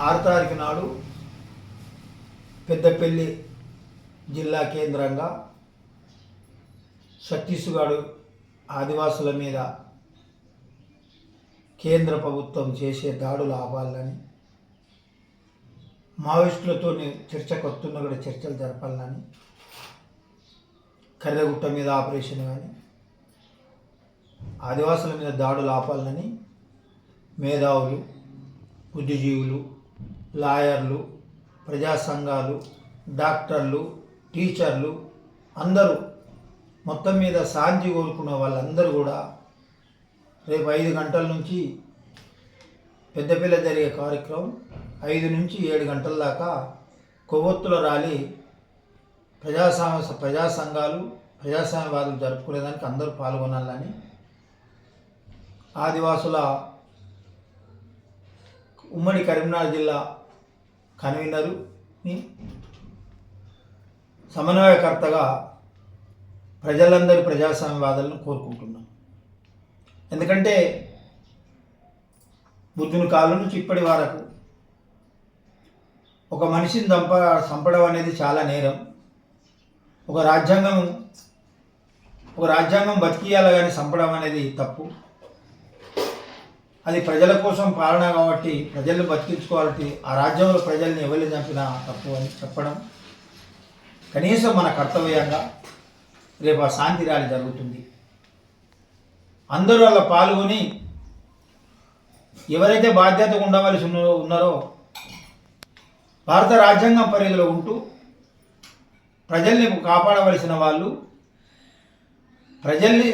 ఆరు తారీఖు నాడు పెద్దపల్లి జిల్లా కేంద్రంగా ఛత్తీస్గఢ్ ఆదివాసుల మీద కేంద్ర ప్రభుత్వం చేసే దాడులు ఆపాలని మావోయిస్టులతో చర్చకు వస్తున్న కూడా చర్చలు జరపాలని కర్రెగుట్ట మీద ఆపరేషన్ కానీ ఆదివాసుల మీద దాడులు ఆపాలని మేధావులు బుద్ధిజీవులు లాయర్లు ప్రజా సంఘాలు డాక్టర్లు టీచర్లు అందరూ మొత్తం మీద శాంతి కోరుకున్న వాళ్ళందరూ కూడా రేపు ఐదు గంటల నుంచి పెద్దపిల్ల జరిగే కార్యక్రమం ఐదు నుంచి ఏడు గంటల దాకా కొవ్వొత్తుల ర్యాలీ ప్రజాస్వామ్య ప్రజా సంఘాలు ప్రజాస్వామ్యవాదులు జరుపుకునేదానికి అందరూ పాల్గొనాలని ఆదివాసుల ఉమ్మడి కరీంనగర్ జిల్లా కన్వీనరుని సమన్వయకర్తగా ప్రజలందరి ప్రజాస్వామ్యవాదాలను కోరుకుంటున్నాం. ఎందుకంటే బుద్ధుని కాలం నుంచి ఇప్పటి వరకు ఒక మనిషిని చంప చంపడం అనేది చాలా నేరం. ఒక రాజ్యాంగం ఒక రాజ్యాంగం బతికియాలి కానీ చంపడం అనేది తప్పు. అది ప్రజల కోసం పాలన కాబట్టి ప్రజల్ని బతికించుకోవాలంటే ఆ రాజ్యంలో ప్రజల్ని ఎవరిని చంపినా తప్పు అని చెప్పడం కనీసం మన కర్తవ్యంగా రేపు ఆ శాంతి ర్యాలీ జరుగుతుంది. అందరూ అలా పాల్గొని ఎవరైతే బాధ్యతగా ఉండవలసి ఉన్నారో భారత రాజ్యాంగం పరిధిలో ఉంటూ ప్రజల్ని కాపాడవలసిన వాళ్ళు ప్రజల్ని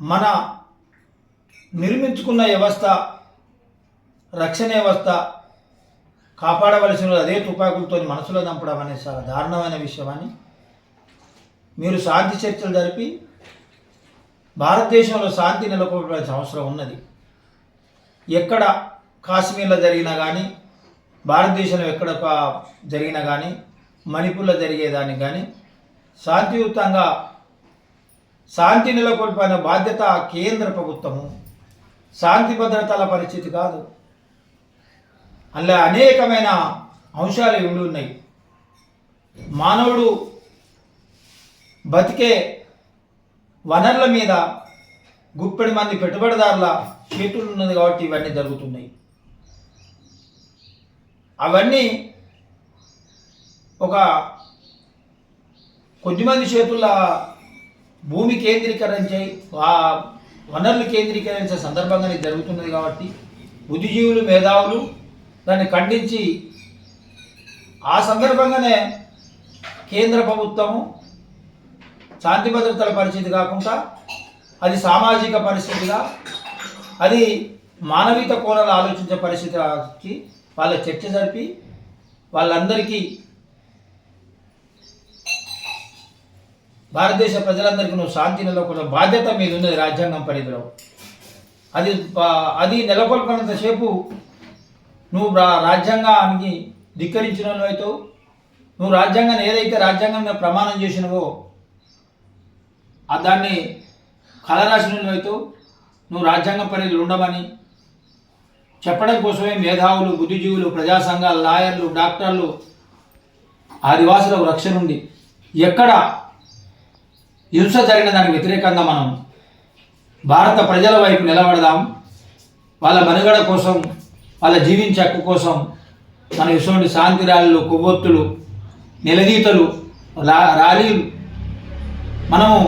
మన నిర్మించుకున్న వ్యవస్థ రక్షణ వ్యవస్థ కాపాడవలసిన అదే తుపాకులతో మనసులో చంపడం అనేది చాలా దారుణమైన విషయం అని మీరు శాంతి చర్చలు జరిపి భారతదేశంలో శాంతి నెలకొల్పాల్సిన అవసరం ఉన్నది. ఎక్కడ కాశ్మీర్లో జరిగినా కానీ భారతదేశంలో ఎక్కడ జరిగినా కానీ మణిపూర్లో జరిగేదానికి కానీ శాంతియుతంగా శాంతి నెలకొల్పిన బాధ్యత కేంద్ర ప్రభుత్వము శాంతి భద్రతల పరిస్థితి కాదు. అందులో అనేకమైన అంశాలు ఇవి ఉన్నాయి. మానవుడు బతికే వనరుల మీద గుప్పెడి మంది పెట్టుబడిదారుల చేతులు ఉన్నది కాబట్టి ఇవన్నీ జరుగుతున్నాయి. అవన్నీ ఒక కొద్దిమంది చేతుల భూమి కేంద్రీకరించి ఆ వనరులు కేంద్రీకరించే సందర్భంగా ఇది జరుగుతున్నది కాబట్టి బుద్ధిజీవులు మేధావులు దాన్ని ఖండించి ఆ సందర్భంగానే కేంద్ర ప్రభుత్వము శాంతి భద్రతల పరిస్థితి కాకుండా అది సామాజిక పరిస్థితిగా అది మానవీయత కోణాలు ఆలోచించే పరిస్థితికి వాళ్ళ చర్చ జరిపి వాళ్ళందరికీ భారతదేశ ప్రజలందరికీ నువ్వు శాంతి నెలకొన్న బాధ్యత మీద ఉన్నది రాజ్యాంగం పరిధిలో. అది అది నెలకొల్పనంతసేపు నువ్వు రా- రాజ్యాంగానికి ధిక్కరించిన అయితే నువ్వు రాజ్యాంగాన్ని ఏదైతే రాజ్యాంగం ప్రమాణం చేసినవో ఆ దాన్ని కలరాసిన అయితే నువ్వు రాజ్యాంగం పరిధిలో ఉండమని చెప్పడం కోసమే మేధావులు బుద్ధిజీవులు ప్రజా సంఘాలు లాయర్లు డాక్టర్లు ఆదివాసులకు రక్షణ ఉంది. ఎక్కడ హింస జరిగిన దానికి వ్యతిరేకంగా మనం భారత ప్రజల వైపు నిలబడదాం. వాళ్ళ మనుగడ కోసం వాళ్ళ జీవించే హక్కు కోసం మన ఇటువంటి శాంతి ర్యాలీలు కొవ్వొత్తులు నిలదీతలు రా ర్యాలీలు మనము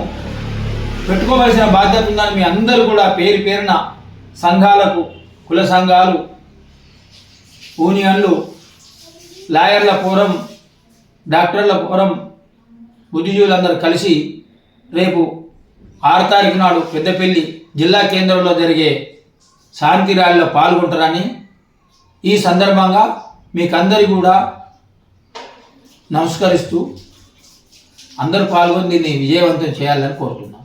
పెట్టుకోవలసిన బాధ్యత ఉందని మీ అందరూ కూడా పేరు పేరున సంఘాలకు కుల సంఘాలు యూనియన్లు లాయర్ల ఫోరం డాక్టర్ల ఫోరం బుద్ధిజీవులందరూ కలిసి రేపు ఆరు తారీఖు నాడు పెద్దపల్లి జిల్లా కేంద్రంలో జరిగే శాంతి ర్యాలీలో పాల్గొంటారని ఈ సందర్భంగా మీకందరి కూడా నమస్కరిస్తూ అందరూ పాల్గొని దీన్ని విజయవంతం చేయాలని కోరుతున్నాను